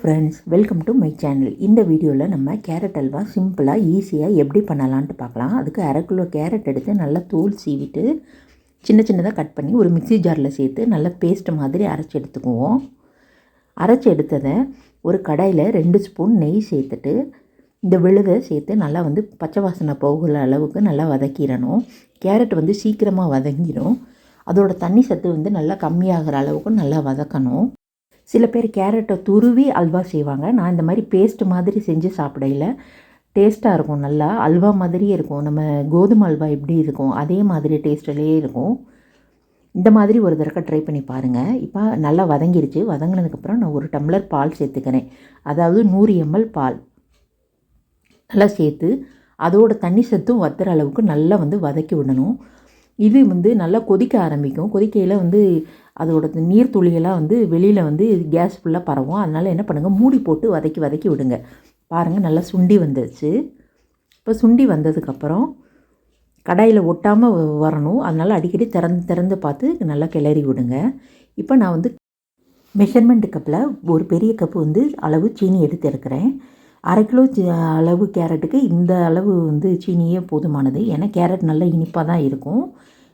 Friends welcome to my channel இந்த வீடியோவில் நம்ம கேரட் அல்வா சிம்பிளாக ஈஸியாக எப்படி பண்ணலான்ட்டு பார்க்கலாம். அதுக்கு அரை கிலோ கேரட் எடுத்து நல்லா தோல் சீவிட்டு சின்ன சின்னதாக கட் பண்ணி ஒரு மிக்ஸி ஜாரில் சேர்த்து நல்லா பேஸ்ட் மாதிரி அரைச்சி எடுத்துக்குவோம். அரைச்சி எடுத்ததை ஒரு கடாயில் ரெண்டு ஸ்பூன் நெய் சேர்த்துட்டு இந்த விழுதை சேர்த்து நல்லா வந்து பச்சை வாசனை போகிற அளவுக்கு நல்லா வதக்கிடணும். கேரட் வந்து சீக்கிரமாக வதங்கிடும் அதோட தண்ணி சத்து வந்து நல்லா கம்மியாகிற அளவுக்கு நல்லா வதக்கணும். சில பேர் கேரட்டை துருவி அல்வா செய்வாங்க. நான் இந்த மாதிரி பேஸ்ட் மாதிரி செஞ்சு சாப்பிடையில டேஸ்ட்டாக இருக்கும் நல்லா. அல்வா மாதிரியே இருக்கும். நம்ம கோதுமை அல்வா எப்படி இருக்கும்? அதே மாதிரி டேஸ்ட்லேயே இருக்கும். இந்த மாதிரி ஒரு தடவை ட்ரை பண்ணி பாருங்கள் இப்போ நல்லா வதங்கிருச்சு. வதங்கினதுக்கப்புறம் நான் ஒரு டம்ளர் பால் சேர்த்துக்கிறேன். அதாவது நூறு எம்எல் பால். நல்லா சேர்த்து அதோட தண்ணி சத்தும் வத்துற அளவுக்கு நல்லா வந்து வதக்கி விடணும். இது வந்து நல்லா கொதிக்க ஆரம்பிக்கும். கொதிக்கையில் வந்து அதோட நீர் துளியெல்லாம் வந்து வெளியில் வந்து கேஸ் ஃபுல்லாக பரவும். அதனால் என்ன பண்ணுங்கள் மூடி போட்டு வதக்கி வதக்கி விடுங்க. பாருங்கள் நல்லா சுண்டி வந்துடுச்சு இப்போ சுண்டி வந்ததுக்கப்புறம் கடாயில் ஒட்டாமல் வரணும். அதனால் அடிக்கடி திறந்து திறந்து பார்த்து நல்லா கிளறி விடுங்க. இப்போ நான் வந்து மெஷர்மெண்ட் கப்பில் ஒரு பெரிய கப்பு வந்து அளவு சீனி எடுத்து இருக்கிறேன் அரை கிலோ அளவு கேரட்டுக்கு இந்த அளவு வந்து சீனியே போதுமானது. ஏன்னா கேரட் நல்லா இனிப்பாக தான் இருக்கும்.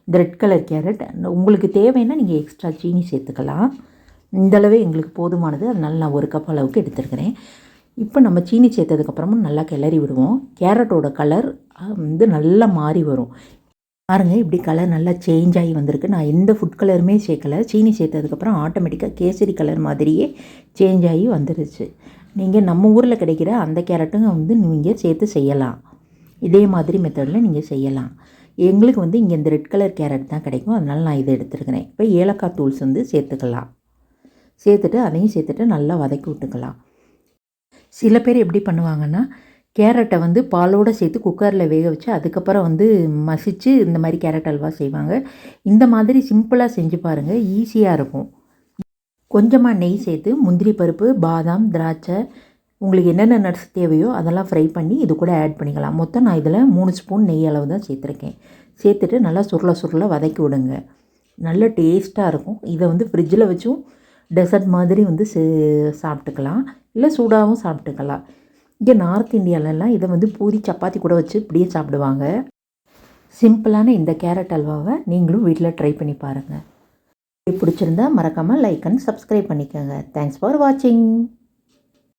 இந்த ரெட் கலர் கேரட் உங்களுக்கு தேவைன்னா நீங்கள் எக்ஸ்ட்ரா சீனி சேர்த்துக்கலாம். இந்தளவே எங்களுக்கு போதுமானது. அதனால் நான் ஒரு கப் அளவுக்கு எடுத்துருக்கிறேன். இப்போ நம்ம சீனி சேர்த்ததுக்கப்புறமும் நல்லா கிளறி விடுவோம். கேரட்டோட கலர் வந்து நல்லா மாறி வரும். பாருங்கள் இப்படி கலர் நல்லா சேஞ்ச் ஆகி வந்திருக்கு. நான் எந்த ஃபுட் கலருமே சேர்க்கலை. சீனி சேர்த்ததுக்கப்புறம் ஆட்டோமேட்டிக்காக கேசரி கலர் மாதிரியே சேஞ்ச் ஆகி வந்துருச்சு. நீங்கள் நம்ம ஊரில் கிடைக்கிற அந்த கேரட்டும் வந்து நீங்கள் சேர்த்து செய்யலாம். இதே மாதிரி மெத்தடில் நீங்கள் செய்யலாம். எங்களுக்கு வந்து இங்கே இந்த ரெட் கலர் கேரட் தான் கிடைக்கும். அதனால் நான் இதை எடுத்துருக்கிறேன். இப்போ ஏலக்காய் தூள்ஸ் வந்து சேர்த்துக்கலாம். சேர்த்துட்டு அதையும் சேர்த்துட்டு நல்லா வதக்கி விட்டுக்கலாம். சில பேர் எப்படி பண்ணுவாங்கன்னா கேரட்டை வந்து பாலோடு சேர்த்து குக்கரில் வேக வச்சு அதுக்கப்புறம் வந்து மசித்து இந்த மாதிரி கேரட் அல்வா செய்வாங்க. இந்த மாதிரி சிம்பிளாக செஞ்சு பாருங்கள் ஈஸியாக இருக்கும். கொஞ்சமாக நெய் சேர்த்து முந்திரி பருப்பு பாதாம் திராட்சை உங்களுக்கு என்னென்ன நட்ஸ் தேவையோ அதெல்லாம் ஃப்ரை பண்ணி இது கூட ஆட் பண்ணிக்கலாம். மொத்தம் நான் இதில் மூணு ஸ்பூன் நெய் அளவு தான் சேர்த்துருக்கேன். சேர்த்துட்டு நல்லா சுருள சுருள வதக்கி விடுங்க. நல்ல டேஸ்ட்டாக இருக்கும். இதை வந்து ஃப்ரிட்ஜில் வச்சும் டெசர்ட் மாதிரி வந்து சாப்பிட்டுக்கலாம். இல்லை சூடாகவும் சாப்பிட்டுக்கலாம். இங்கே நார்த் இந்தியாவிலலாம் இதை வந்து பூரி சப்பாத்தி கூட வச்சு இப்படியே சாப்பிடுவாங்க. சிம்பிளான இந்த கேரட் அல்வாவை நீங்களும் வீட்டில் ட்ரை பண்ணி பாருங்கள் பிடிச்சிருந்தா மறக்காமல் லைக் அண்ட் சப்ஸ்கிரைப் பண்ணிக்கோங்க. தேங்க்ஸ் ஃபார் வாட்சிங்